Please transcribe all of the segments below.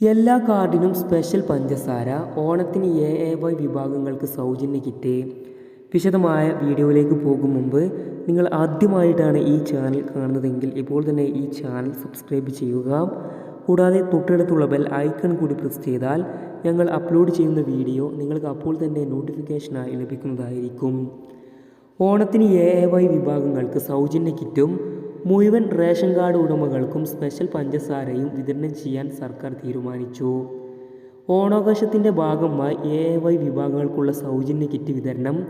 എല്ലാ കാർഡിനും സ്പെഷ്യൽ പഞ്ചസാര ഓണത്തിന് എ എ വൈ വിഭാഗങ്ങൾക്ക് സൗജന്യ കിറ്റ് വിശദമായ വീഡിയോയിലേക്ക് പോകും മുമ്പ് നിങ്ങൾ ആദ്യമായിട്ടാണ് ഈ ചാനൽ കാണുന്നതെങ്കിൽ ഇപ്പോൾ തന്നെ ഈ ചാനൽ സബ്സ്ക്രൈബ് ചെയ്യുക. കൂടാതെ തൊട്ടടുത്തുള്ള ബെൽ ഐക്കൺ കൂടി പ്രസ് ചെയ്താൽ ഞങ്ങൾ അപ്ലോഡ് ചെയ്യുന്ന വീഡിയോ നിങ്ങൾക്ക് അപ്പോൾ തന്നെ നോട്ടിഫിക്കേഷനായി ലഭിക്കുന്നതായിരിക്കും. ഓണത്തിന് എ എ വൈ വിഭാഗങ്ങൾക്ക് സൗജന്യ കിറ്റും മുഴുവൻ റേഷൻ കാർഡ് ഉടമകൾക്കും സ്പെഷ്യൽ പഞ്ചസാരയും വിതരണം ചെയ്യാൻ സർക്കാർ തീരുമാനിച്ചു. ഓണാഘോഷത്തിന്റെ ഭാഗമായി എ വൈ വിഭാഗങ്ങൾക്കുള്ള സൗജന്യ കിറ്റ് വിതരണം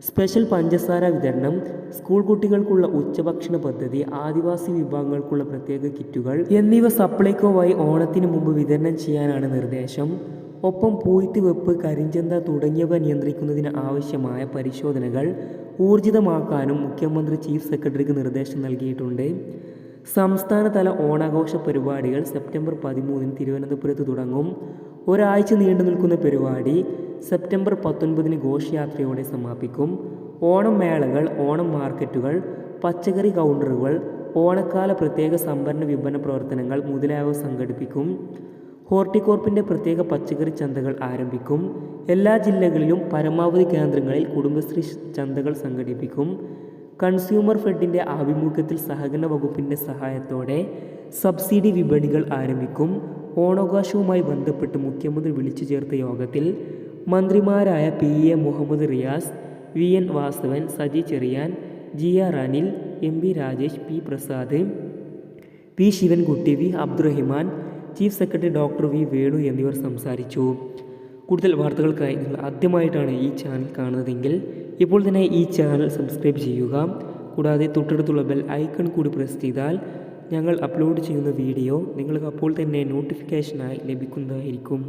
സ്പെഷ്യൽ പഞ്ചസാര വിതരണം സ്കൂൾ കുട്ടികൾക്കുള്ള ഉച്ചഭക്ഷണ പദ്ധതി ആദിവാസി വിഭാഗങ്ങൾക്കുള്ള പ്രത്യേക കിറ്റുകൾ എന്നിവ സപ്ലൈകോ വഴി ഓണത്തിന് മുമ്പ് വിതരണം ചെയ്യാനാണ് നിർദ്ദേശം. ഒപ്പം പൂഴ്ത്തി വെപ്പ് കരിഞ്ചന്ത തുടങ്ങിയവ നിയന്ത്രിക്കുന്നതിന് ആവശ്യമായ പരിശോധനകൾ ഊർജിതമാക്കാനും മുഖ്യമന്ത്രി ചീഫ് സെക്രട്ടറിക്ക് നിർദ്ദേശം നൽകിയിട്ടുണ്ട്. സംസ്ഥാനതല ഓണാഘോഷ പരിപാടികൾ സെപ്റ്റംബർ പതിമൂന്നിന് തിരുവനന്തപുരത്ത് തുടങ്ങും. ഒരാഴ്ച നീണ്ടു നിൽക്കുന്ന പരിപാടി സെപ്റ്റംബർ പത്തൊൻപതിന് ഘോഷയാത്രയോടെ സമാപിക്കും. ഓണം മേളകൾ ഓണം മാർക്കറ്റുകൾ പച്ചക്കറി കൗണ്ടറുകൾ ഓണക്കാല പ്രത്യേക സംഭരണ വിപണന പ്രവർത്തനങ്ങൾ മുതലായവ സംഘടിപ്പിക്കും. ഹോർട്ടികോർപ്പിന്റെ പ്രത്യേക പച്ചക്കറി ചന്തകൾ ആരംഭിക്കും. എല്ലാ ജില്ലകളിലും പരമാവധി കേന്ദ്രങ്ങളിൽ കുടുംബശ്രീ ചന്തകൾ സംഘടിപ്പിക്കും. കൺസ്യൂമർ ഫെഡിന്റെ ആഭിമുഖ്യത്തിൽ സഹകരണ വകുപ്പിന്റെ സഹായത്തോടെ സബ്സിഡി വിപണികൾ ആരംഭിക്കും. ഓണാഘോഷവുമായി ബന്ധപ്പെട്ട് മുഖ്യമന്ത്രി വിളിച്ചു ചേർത്ത യോഗത്തിൽ മന്ത്രിമാരായ P A Muhammad Riyas V N Vasavan Saji Cherian G R Anil M V Rajesh P Prasad P Sivankutty V Abdurahiman chief secretary doctor V Venu എന്നിവർ സംസാരിച്ചു. കൂടുതൽ വാർത്തകൾക്കായി നിങ്ങൾ ആദ്യമായിട്ടാണ് ഈ ചാനൽ കാണുന്നതെങ്കിൽ ഇപ്പോൾ തന്നെ ഈ ചാനൽ സബ്സ്ക്രൈബ് ചെയ്യുക. കൂടാതെ തൊട്ടടുത്തുള്ള ബെൽ ഐക്കൺ കൂടി പ്രസ് ചെയ്താൽ ഞങ്ങൾ അപ്ലോഡ് ചെയ്യുന്ന വീഡിയോ നിങ്ങൾക്ക് അപ്പോൾ തന്നെ നോട്ടിഫിക്കേഷനായി ലഭിക്കുന്നതായിരിക്കും.